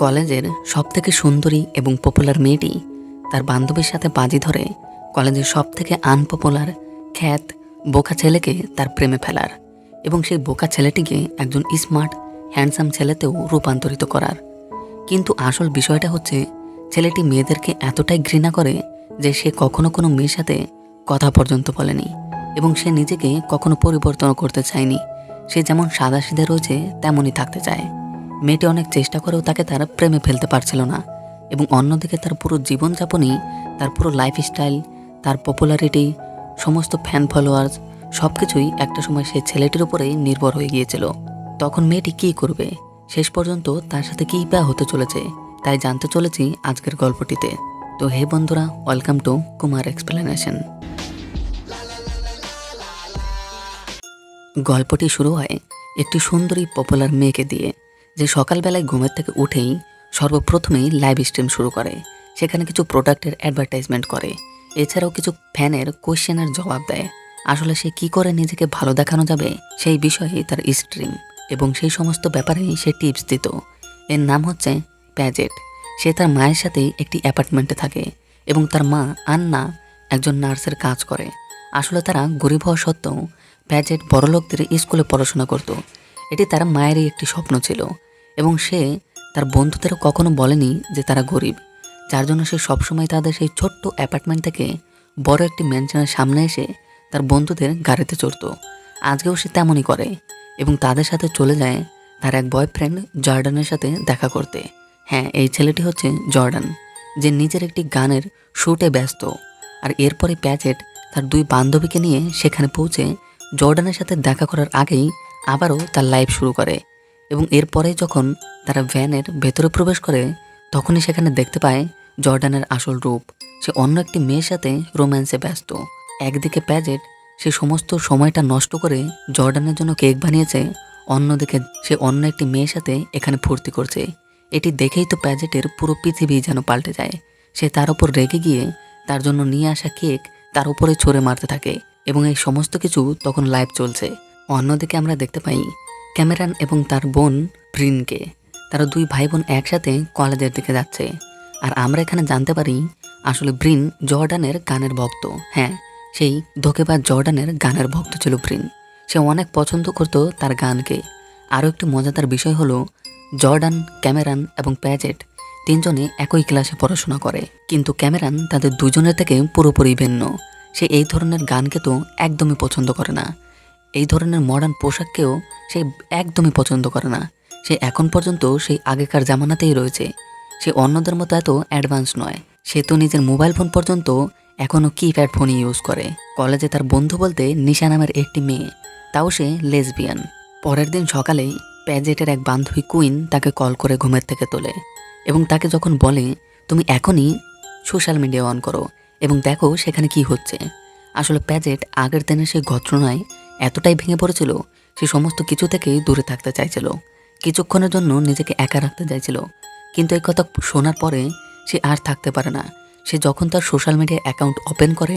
কলেজের সবথেকে সুন্দরী এবং পপুলার মেয়েটি তার বান্ধবীর সাথে বাজি ধরে কলেজের সবথেকে আনপপুলার খ্যাত বোকা ছেলেকে তার প্রেমে ফেলার এবং সেই বোকা ছেলেটিকে একজন স্মার্ট হ্যান্ডসাম ছেলেতেও রূপান্তরিত করার। কিন্তু আসল বিষয়টা হচ্ছে, ছেলেটি মেয়েদেরকে এতটাই ঘৃণা করে যে সে কখনো কোনো মেয়ের সাথে কথা পর্যন্ত বলেনি এবং সে নিজেকে কখনো পরিবর্তন করতে চায়নি। সে যেমন সাদাসিধে রয়েছে, তেমনই থাকতে চায়। মেয়েটি অনেক চেষ্টা করেও তাকে তার প্রেমে ফেলতে পারছিল না এবং অন্যদিকে তার পুরো জীবনযাপনই, তার পুরো লাইফস্টাইল তার পপুলারিটি সমস্ত ফ্যান ফলোয়ার্স সব কিছুই একটা সময় সেই ছেলেটির উপরেই নির্ভর হয়ে গিয়েছিল। তখন মেয়েটি কী করবে? শেষ পর্যন্ত তার সাথে কী বা হতে চলেছে? তাই জানতে চলেছি আজকের গল্পটিতে। তো হে বন্ধুরা ওয়েলকাম টু কুমার এক্সপ্লেনেশন গল্পটি শুরু হয় একটি সুন্দরী পপুলার মেয়েকে দিয়ে। যে সকালবেলায় ঘুমের থেকে উঠেই সর্বপ্রথমেই লাইভ স্ট্রিম শুরু করে, সেখানে কিছু প্রোডাক্টের অ্যাডভার্টাইজমেন্ট করে। এছাড়াও কিছু ফ্যানের কোশ্চেনের জবাব দেয়। আসলে সে কি করে নিজেকে ভালো দেখানো যাবে, সেই বিষয়ে তার স্ট্রিম এবং সেই সমস্ত ব্যাপারেই সে টিপস দিত। এর নাম হচ্ছে প্যাজেট সে তার মায়ের সাথে একটি অ্যাপার্টমেন্টে থাকে, এবং তার মা আন্না একজন নার্সের কাজ করে। আসলে তারা গরিব হওয়া সত্ত্বেও প্যাজেট বড়লোকদের স্কুলে পড়াশোনা করত। এটি তার মায়েরই একটি স্বপ্ন ছিল। এবং সে তার বন্ধুদেরও কখনো বলেনি যে তারা গরিব, যার জন্য সে সবসময় তাদের সেই ছোট্ট অ্যাপার্টমেন্ট থেকে বড় একটি ম্যানশনের সামনে এসে তার বন্ধুদের গাড়িতে চড়তো। আজকেও সে তেমনই করে এবং তাদের সাথে চলে যায় তার এক বয়ফ্রেন্ড জর্ডানের সাথে দেখা করতে। হ্যাঁ এই ছেলেটি হচ্ছে জর্ডান, যে নিজের একটি গানের শ্যুটে ব্যস্ত আর এরপরে প্যাচেট তার দুই বান্ধবীকে নিয়ে সেখানে পৌঁছে জর্ডানের সাথে দেখা করার আগেই আবারও তার লাইফ শুরু করে। এবং এরপরে যখন তারা ভ্যানের ভেতরে প্রবেশ করে, তখনই সেখানে দেখতে পায় জর্ডানের আসল রূপ। সে অন্য একটি মেয়ের সাথে রোম্যান্সে ব্যস্ত। একদিকে প্যাজেট সে সমস্ত সময়টা নষ্ট করে জর্ডানের জন্য কেক বানিয়েছে, অন্যদিকে সে অন্য একটি মেয়ের সাথে এখানে ফুর্তি করছে। এটি দেখেই তো প্যাজেটের পুরো পৃথিবী যেন পাল্টে যায়। সে তার উপর রেগে গিয়ে তার জন্য নিয়ে আসা কেক তার উপরে ছড়ে মারতে থাকে এবং এই সমস্ত কিছু তখন লাইভ চলছে। অন্যদিকে আমরা দেখতে পাই ক্যামেরান এবং তার বোন প্রিনকে তারা দুই ভাই বোন একসাথে কলেজের দিকে যাচ্ছে। আর আমরা এখানে জানতে পারি, আসলে ব্রিন জর্ডানের গানের ভক্ত। হ্যাঁ সেই ধোকেবাজ জর্ডানের গানের ভক্ত ছিল ব্রিন সে অনেক পছন্দ করত তার গানকে। আরও একটি মজাদার বিষয় হলো, জর্ডান, ক্যামেরান এবং প্যাজেট তিনজনে একই ক্লাসে পড়াশোনা করে। কিন্তু ক্যামেরান তাদের দুজনের থেকে পুরোপুরি ভিন্ন। সে এই ধরনের গানকে তো একদমই পছন্দ করে না। এই ধরনের মডার্ন পোশাককেও সে একদমই পছন্দ করে না। সে এখন পর্যন্ত সেই আগেকার জামানাতেই রয়েছে। সে অন্যদের মতো এত অ্যাডভান্স নয়। সে তো নিজের মোবাইল ফোন পর্যন্ত এখনও কিপ্যাড ফোনই ইউজ করে। কলেজে তার বন্ধু বলতে নিশা নামের একটি মেয়ে। তাও সে লেসবিয়ান পরের দিন সকালেই প্যাজেটের এক বান্ধবী কুইন তাকে কল করে ঘুমের থেকে তোলে এবং তাকে যখন বলে, তুমি এখনই সোশ্যাল মিডিয়া অন করো এবং দেখো সেখানে কি হচ্ছে। আসলে প্যাজেট আগের দিনের সেই ঘটনায় এতটাই ভেঙে পড়েছিল, সে সমস্ত কিছু থেকেই দূরে থাকতে চাইছিল। কিছুক্ষণের জন্য নিজেকে একা রাখতে চাইছিল। কিন্তু এই কথা শোনার পরে সে আর থাকতে পারে না। সে যখন তার সোশ্যাল মিডিয়া অ্যাকাউন্ট ওপেন করে,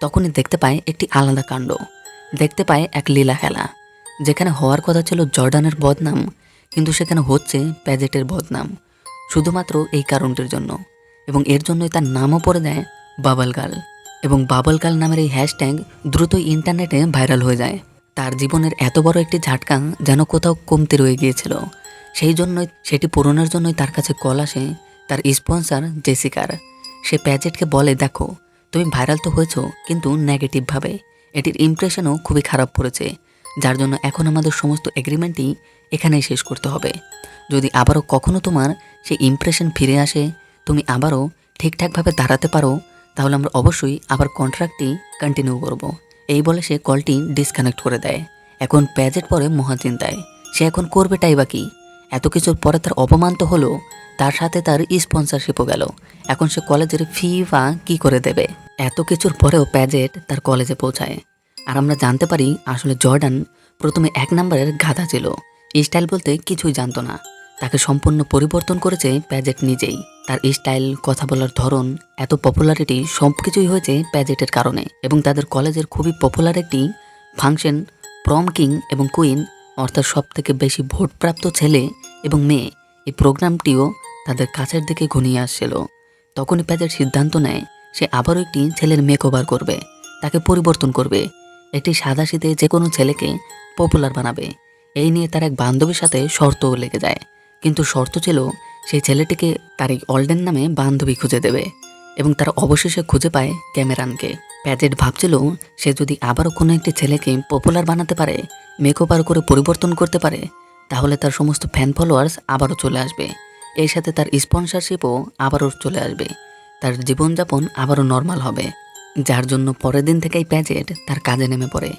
তখনই দেখতে পায় একটি আলাদা কাণ্ড। দেখতে পায় এক লীলা খেলা, যেখানে হওয়ার কথা ছিল জর্ডানের বদনাম, কিন্তু সেখানে হচ্ছে প্যাজেটের বদনাম, শুধুমাত্র এই কারণটির জন্য। এবং এর জন্যই তার নামও পড়ে দেয় বাবাল গার্ল এবং বাবল গার্ল নামের এই হ্যাশট্যাগ দ্রুতই ইন্টারনেটে ভাইরাল হয়ে যায়। তার জীবনের এত বড় একটি ঝাটকা যেন কোথাও কমতে রয়ে গিয়েছিল। সেই জন্যই, সেটি পূরণের জন্যই তার কাছে কল আসে তার স্পন্সর জেসিকার। সে প্যাজেটকে বলে, দেখো, তুমি ভাইরাল তো হয়েছো, কিন্তু নেগেটিভভাবে এটির ইমপ্রেশনও খুবই খারাপ পড়েছে, যার জন্য এখন আমাদের সমস্ত এগ্রিমেন্টই এখানেই শেষ করতে হবে। যদি আবারও কখনও তোমার সেই ইমপ্রেশন ফিরে আসে, তুমি আবারও ঠিকঠাকভাবে দাঁড়াতে পারো তাহলে আমরা অবশ্যই আবার কন্ট্রাক্টটি কন্টিনিউ করব। এই বলে সে কলটি ডিসকানেক্ট করে দেয়। এখন প্যাজেট পরে মহাচিন্তায়, সে এখন করবেটাই বা কি? এত কিছুর পরে তার অপমান তো হলো, তার সাথে তার স্পন্সরশিপও গেল। এখন সে কলেজের ফি বা কী করে দেবে? এত কিছুর পরেও প্যাজেট তার কলেজে পৌঁছায়। আর আমরা জানতে পারি, আসলে জর্ডান প্রথমে এক নম্বরের গাধা ছিল। স্টাইল বলতে কিছুই জানতো না। তাকে সম্পূর্ণ পরিবর্তন করেছে প্যাজেট নিজেই। তার স্টাইল, কথা বলার ধরন, এত পপুলারিটি সব কিছুই হয়েছে প্যাজেটের কারণে এবং তাদের কলেজের খুবই পপুলার একটি ফাংশন, প্রম কিং এবং কুইন, অর্থাৎ সব থেকে বেশি ভোটপ্রাপ্ত ছেলে এবং মেয়ে। এই প্রোগ্রামটিও তাদের কাছের দিকে ঘনিয়ে আসছিল। তখনই প্যাজেট সিদ্ধান্ত নেয়, সে আবারও একটি ছেলের মেকওভার করবে, তাকে পরিবর্তন করবে। একটি সাদা শীতে যে কোনো ছেলেকে পপুলার বানাবে। এই নিয়ে তার এক বান্ধবীর সাথে শর্তও লেগে যায়। কিন্তু শর্ত ছিল সেই ছেলেটিকে তার এই অলডেন নামে বান্ধবী খুঁজে দেবে এবং তারা অবশেষে খুঁজে পায় ক্যামেরানকে। প্যাজেট ভাবছিল সে যদি আবারও কোনো একটি ছেলেকে পপুলার বানাতে পারে মেকওভার করে পরিবর্তন করতে পারে, তাহলে তার সমস্ত ফ্যান ফলোয়ার্স আবারও চলে আসবে। এর সাথে তার স্পন্সরশিপও আবারও চলে আসবে। তার জীবনযাপন আবারও নর্মাল হবে, যার জন্য পরের দিন থেকেই প্যাজেট তার কাজে নেমে পড়ে।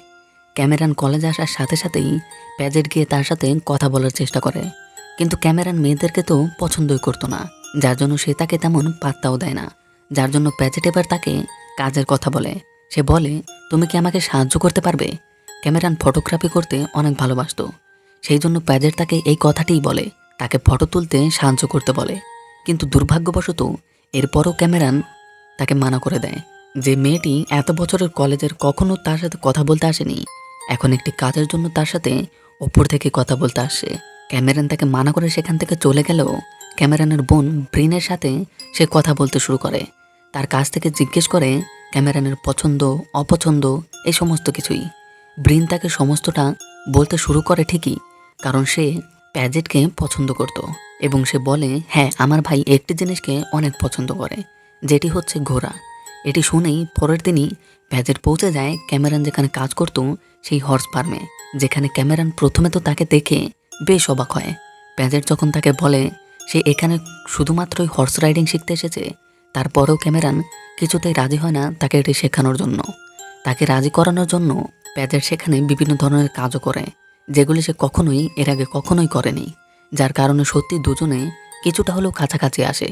ক্যামেরান কলেজে আসার সাথে সাথেই প্যাজেট গিয়ে তার সাথে কথা বলার চেষ্টা করে। কিন্তু ক্যামেরান মেয়েদেরকে তো পছন্দই করতো না। যার জন্য সে তাকে তেমন পাত্তাও দেয় না। যার জন্য প্যাজেট এবার তাকে কাজের কথা বলে। সে বলে, তুমি কি আমাকে সাহায্য করতে পারবে? ক্যামেরান ফটোগ্রাফি করতে অনেক ভালোবাসতো। সেই জন্য প্যাজেট তাকে এই কথাটিই বলে। তাকে ফটো তুলতে সাহায্য করতে বলে। কিন্তু দুর্ভাগ্যবশত, এরপরও ক্যামেরান তাকে মানা করে দেয় যে মেয়েটি এত বছরের কলেজের কখনো তার সাথে কথা বলতে আসেনি। এখন একটি কাজের জন্য তার সাথে ওপর থেকে কথা বলতে আসছে ক্যামেরান তাকে মানা করে সেখান থেকে চলে গেলেও ক্যামেরানের বোন ব্রিনের সাথে সে কথা বলতে শুরু করে। তার কাছ থেকে জিজ্ঞেস করে ক্যামেরানের পছন্দ, অপছন্দ, এই সমস্ত কিছুই। ব্রিন তাকে সমস্তটা বলতে শুরু করে ঠিকই, কারণ সে প্যাজেটকে পছন্দ করত এবং সে বলে হ্যাঁ আমার ভাই একটি জিনিসকে অনেক পছন্দ করে, যেটি হচ্ছে ঘোড়া। এটি শুনেই পরের দিনই প্যাজেট পৌঁছে যায় ক্যামেরান যেখানে কাজ করত সেই হর্স ফার্মে, যেখানে ক্যামেরান প্রথমে তো তাকে দেখে বেশ অবাক হয়। প্যাজেট যখন তাকে বলে, সে এখানে শুধুমাত্রই হর্স রাইডিং শিখতে এসেছে, তারপরেও ক্যামেরান কিছুতেই রাজি হয় না তাকে এটি শেখানোর জন্য। তাকে রাজি করানোর জন্য প্যাজেট সেখানে বিভিন্ন ধরনের কাজও করে, যেগুলি সে কখনোই এর আগে কখনোই করেনি, যার কারণে সত্যি দুজনে কিছুটা হলেও কাছাকাছি আসে।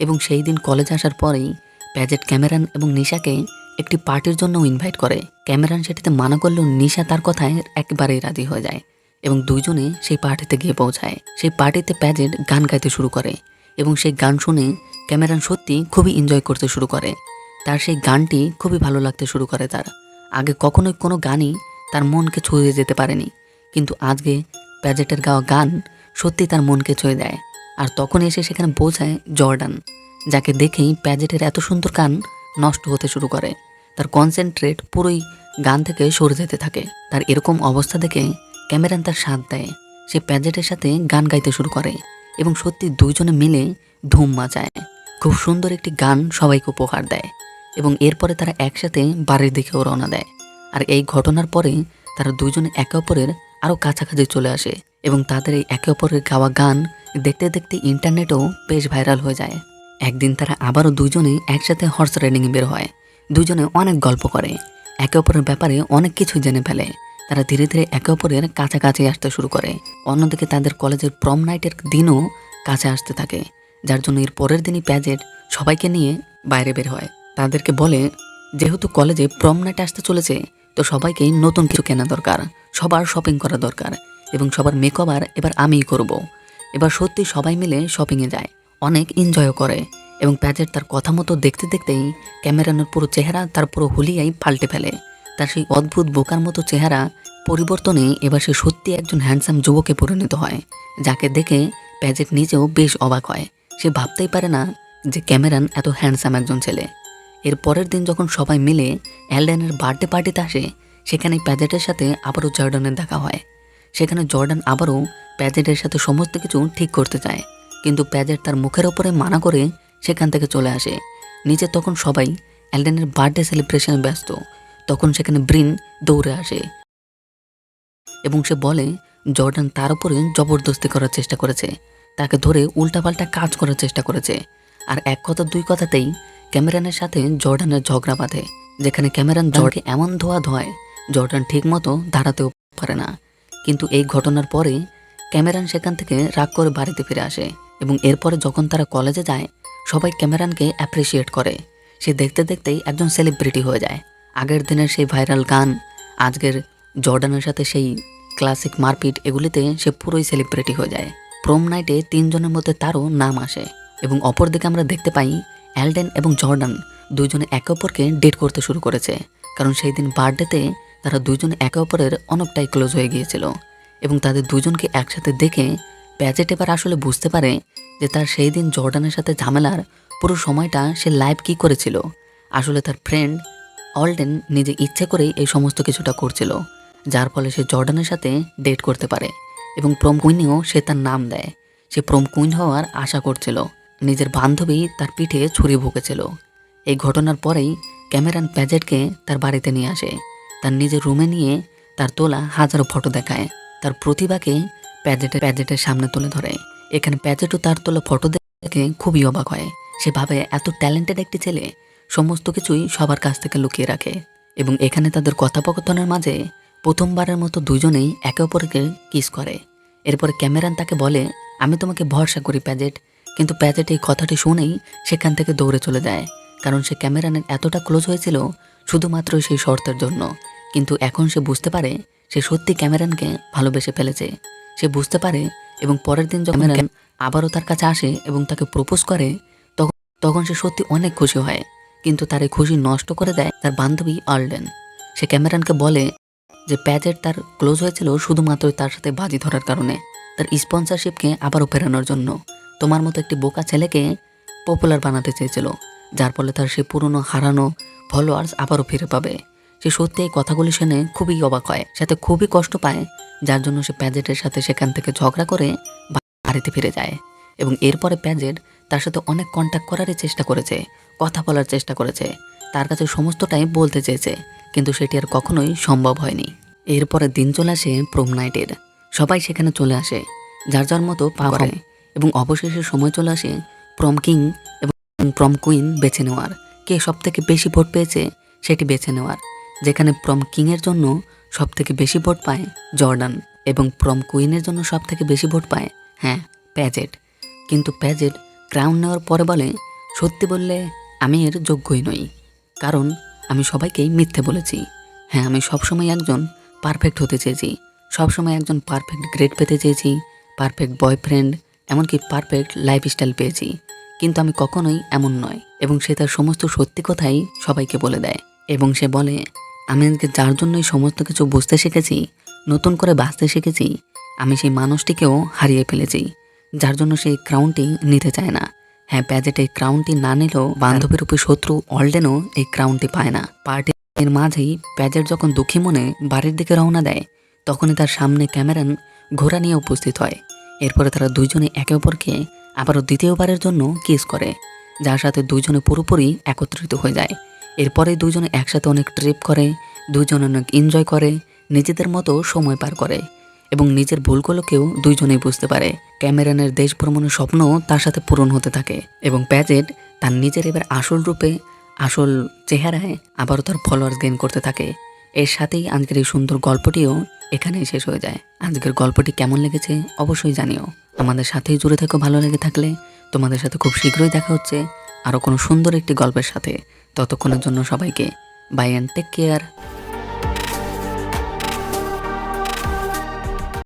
এবং সেই দিন কলেজে আসার পরেই প্যাজেট ক্যামেরান এবং নিশাকে একটি পার্টির জন্য ইনভাইট করে। ক্যামেরান সেটিতে মানা করলেও নিশা তার কথায় একেবারেই রাজি হয়ে যায়। এবং দুইজনে সেই পার্টিতে গিয়ে পৌঁছায়। সেই পার্টিতে প্যাজেট গান গাইতে শুরু করে এবং সেই গান শুনে ক্যামেরান সত্যি খুবই এনজয় করতে শুরু করে। তার সেই গানটি খুবই ভালো লাগতে শুরু করে তার। আগে কখনোই কোনো গানই তার মনকে ছুঁয়ে যেতে পারেনি, কিন্তু আজকে প্যাজেটের গাওয়া গান সত্যি তার মনকে ছুঁয়ে দেয়। আর তখন এসে সেখানে পৌঁছায় জর্ডান, যাকে দেখেই প্যাজেটের এত সুন্দর গান নষ্ট হতে শুরু করে। তার কনসেন্ট্রেট পুরোই গান থেকে সরে যেতে থাকে। তার এরকম অবস্থা দেখে ক্যামেরান তার সাথ দেয়। সে প্যাজেটের সাথে গান গাইতে শুরু করে এবং সত্যি দুইজনে মিলে ধুম মাচায়। খুব সুন্দর একটি গান সবাইকে উপহার দেয় এবং এরপরে তারা একসাথে বাড়ির দিকেও রওনা দেয়। আর এই ঘটনার পরে তারা দুজনে একে অপরের আরও কাছাকাছি চলে আসে এবং তাদের এই একে অপরের গাওয়া গান দেখতে দেখতে ইন্টারনেটেও বেশ ভাইরাল হয়ে যায়। একদিন তারা আবারও দুজনে একসাথে হর্স রাইডিংয়ে বের হয়। দুজনে অনেক গল্প করে। একে অপরের ব্যাপারে অনেক কিছু জেনে ফেলে। তারা ধীরে ধীরে একে অপরের কাছাকাছি আসতে শুরু করে। অন্যদিকে তাদের কলেজের প্রম নাইটের দিনও কাছে আসতে থাকে, যার জন্য এর পরের দিনই প্যাজেট সবাইকে নিয়ে বাইরে বের হয়। তাদেরকে বলে, যেহেতু কলেজে প্রম নাইট আসতে চলেছে, তো সবাইকেই নতুন কিছু কেনা দরকার, সবার শপিং করা দরকার, এবং সবার মেকওভার এবার আমিই করব। এবার সত্যি সবাই মিলে শপিংয়ে যায়, অনেক এনজয়ও করে, এবং প্যাজেট তার কথা মতো দেখতে দেখতেই ক্যামেরানোর পুরো চেহারা তার পুরো হুলিয়াই পাল্টে ফেলে। তার সেই অদ্ভুত বোকার মতো চেহারা পরিবর্তনে এবার সে সত্যি একজন হ্যান্ডসাম যুবকে পরিণত হয়, যাকে দেখে প্যাজেট নিজেও বেশ অবাক হয়। সে ভাবতেই পারে না যে ক্যামেরান এত হ্যান্ডসাম একজন ছেলে। এর পরের দিন যখন সবাই মিলে অ্যালডেনের বার্থডে পার্টিতে আসে, সেখানে প্যাজেটের সাথে আবারও জর্ডানের দেখা হয়। সেখানে জর্ডান আবারও প্যাজেটের সাথে সমস্ত কিছু ঠিক করতে চায়, কিন্তু প্যাজেট তার মুখের ওপরে মানা করে সেখান থেকে চলে আসে। নিচে তখন সবাই অ্যালডেনের বার্থডে সেলিব্রেশনে ব্যস্ত তখন সেখানে ব্রিন দৌড়ে আসে এবং সে বলে জর্ডান তার উপরে জবরদস্তি করার চেষ্টা করেছে। তাকে ধরে উল্টাপাল্টা কাজ করার চেষ্টা করেছে। আর এক কথা দুই কথাতেই ক্যামেরানের সাথে জর্ডানের ঝগড়া বাঁধে যেখানে ক্যামেরান জর্ডকে এমন ধোয়া ধোয় জর্ডান ঠিকমতো দাঁড়াতেও পারে না। কিন্তু এই ঘটনার পরে ক্যামেরান সেখান থেকে রাগ করে বাড়িতে ফিরে আসে এবং এরপরে যখন তারা কলেজে যায় সবাই ক্যামেরানকে অ্যাপ্রিসিয়েট করে। সে দেখতে দেখতেই একজন সেলিব্রিটি হয়ে যায়। আগের দিনের সেই ভাইরাল গান, আজকের জর্ডানের সাথে সেই ক্লাসিক মারপিট এগুলিতে সে পুরোই সেলিব্রিটি হয়ে যায়। প্রোম নাইটে তিনজনের মধ্যে তারও নাম আসে এবং অপরদিকে আমরা দেখতে পাই অ্যালডেন এবং জর্ডান দুইজনে একে অপরকে ডেট করতে শুরু করেছে, কারণ সেই দিন বার্থডেতে তারা দুইজনে একে অপরের অনেকটাই ক্লোজ হয়ে গিয়েছিল এবং তাদের দুজনকে একসাথে দেখে প্যাজেট এবার আসলে বুঝতে পারে যে তার সেই দিন জর্ডানের সাথে ঝামেলার পুরো সময়টা সে লাইভ কি করেছিল। আসলে তার ফ্রেন্ড অলডেন নিজে ইচ্ছে করেই এই সমস্ত কিছুটা করছিল, যার ফলে সে জর্ডানের সাথে ডেট করতে পারে এবং প্রম কুইনেও সে তার নাম দেয়। সে প্রম কুইন হওয়ার আশা করছিল, নিজের বান্ধবী তার পিঠে ছুরি ভুগেছিল। এই ঘটনার পরেই ক্যামেরান প্যাজেটকে তার বাড়িতে নিয়ে আসে। তার নিজের রুমে নিয়ে তার তোলা হাজারো ফটো দেখায়। তার প্রতিভাকে প্যাজেটের প্যাজেটের সামনে তুলে ধরে। এখানে প্যাজেটও তার তোলা ফটো দেখে খুবই অবাক হয়। সে ভাবে এত ট্যালেন্টেড একটি ছেলে সমস্ত কিছুই সবার কাছ থেকে লুকিয়ে রাখে এবং এখানে তাদের কথোপকথনের মাঝে প্রথমবারের মতো দুজনেই একে অপরকে কিস করে। এরপরে ক্যামেরান তাকে বলে, আমি তোমাকে ভরসা করি, প্যাজেট। কিন্তু প্যাজেট এই কথাটি শুনেই সেখান থেকে দৌড়ে চলে যায়। কারণ সে ক্যামেরানের এতটা ক্লোজ হয়েছিল শুধুমাত্র সেই শর্তের জন্য। কিন্তু এখন সে বুঝতে পারে, সে সত্যি ক্যামেরানকে ভালোবেসে ফেলেছে। সে বুঝতে পারে এবং পরের দিন যখন ক্যামেরান আবারও তার কাছে আসে এবং তাকে প্রপোজ করে, তখন তখন সে সত্যি অনেক খুশি হয়। কিন্তু তার এই খুশি নষ্ট করে দেয় তার বান্ধবী আর্লেন। সে ক্যামেরানকে বলে যে প্যাজেট তার ক্লোজ হয়েছিল শুধুমাত্র তার সাথে বাজি ধরার কারণে। তার স্পন্সরশিপকে আবারও ফেরানোর জন্য। তোমার মতো একটি বোকা ছেলেকে পপুলার বানাতে চেয়েছিল, যার ফলে তার সে পুরনো, হারানো ফলোয়ার্স আবারও ফিরে পাবে। সে সত্যি এই কথাগুলি শুনে খুবই অবাক হয় সাথে খুবই কষ্ট পায়, যার জন্য সে প্যাজেটের সাথে সেখান থেকে ঝগড়া করে বাড়িতে ফিরে যায়। এবং এরপরে প্যাজেট তার সাথে অনেক কন্ট্যাক্ট করারই চেষ্টা করেছে কথা বলার চেষ্টা করেছে। তার কাছে সমস্তটাই বলতে চেয়েছে, কিন্তু সেটি আর কখনোই সম্ভব হয়নি। এরপরে দিন চলে আসে প্রোম নাইটের। সবাই সেখানে চলে আসে, যার যার মতো পা করে এবং অবশেষে সময় চলে আসে প্রম কিং এবং প্রম কুইন বেছে নেওয়ার। কে সব থেকে বেশি ভোট পেয়েছে, সেটি বেছে নেওয়ার। যেখানে প্রম কিংয়ের জন্য সব থেকে বেশি ভোট পায় জর্ডান এবং প্রম কুইনের জন্য সব থেকে বেশি ভোট পায় হ্যাঁ প্যাজেট। কিন্তু প্যাজেট ক্রাউন নেওয়ার পরে বলে, সত্যি বললে আমি এর যোগ্যই নই। কারণ আমি সবাইকেই মিথ্যে বলেছি। হ্যাঁ আমি সবসময় একজন পারফেক্ট হতে চেয়েছি। সবসময় একজন পারফেক্ট গ্রেড পেতে চেয়েছি পারফেক্ট বয়ফ্রেন্ড এমনকি পারফেক্ট লাইফস্টাইল পেয়েছি। কিন্তু আমি কখনোই এমন নয় এবং সে তার সমস্ত সত্যি কথাই সবাইকে বলে দেয় এবং সে বলে, আমি আজকে যার জন্যই সমস্ত কিছু বুঝতে শিখেছি, নতুন করে বাঁচতে শিখেছি, আমি সেই মানুষটিকেও হারিয়ে ফেলেছি, যার জন্য সেই ক্রাউনটি নিতে চায় না। হ্যাঁ প্যাজেট এই ক্রাউনটি না নিলেও বান্ধবীর উপর শত্রু অলডেনও এই ক্রাউনটি পায় না। পার্টির মাঝেই প্যাজেট যখন দুঃখী মনে বাড়ির দিকে রওনা দেয়, তখনই তার সামনে ক্যামেরান ঘোড়া নিয়ে উপস্থিত হয়। এরপরে তারা দুইজনে একে অপরকে আবারও দ্বিতীয়বারের জন্য কিস করে, যার সাথে দুইজনে পুরোপুরি একত্রিত হয়ে যায়। এরপরে দুজনে একসাথে অনেক ট্রিপ করে দুজনে অনেক এনজয় করে, নিজেদের মতো সময় পার করে। এবং নিজের ভুলগুলোকেও দুইজনেই বুঝতে পারে। ক্যামেরানের দেশ ভ্রমণের স্বপ্ন তার সাথে পূরণ হতে থাকে এবং প্যাজেট তার নিজের এবার আসল রূপে, আসল চেহারায় আবারও তার ফলোয়ার্স গেইন করতে থাকে। এর সাথেই আজকের এই সুন্দর গল্পটিও এখানেই শেষ হয়ে যায়। আজকের গল্পটি কেমন লেগেছে অবশ্যই জানিও। আমাদের সাথেই জুড়ে থাকো ভালো লেগে থাকলে। তোমাদের সাথে খুব শীঘ্রই দেখা হচ্ছে আরও কোনো সুন্দর একটি গল্পের সাথে। ততক্ষণের জন্য সবাইকে বাই অ্যান্ড টেক কেয়ার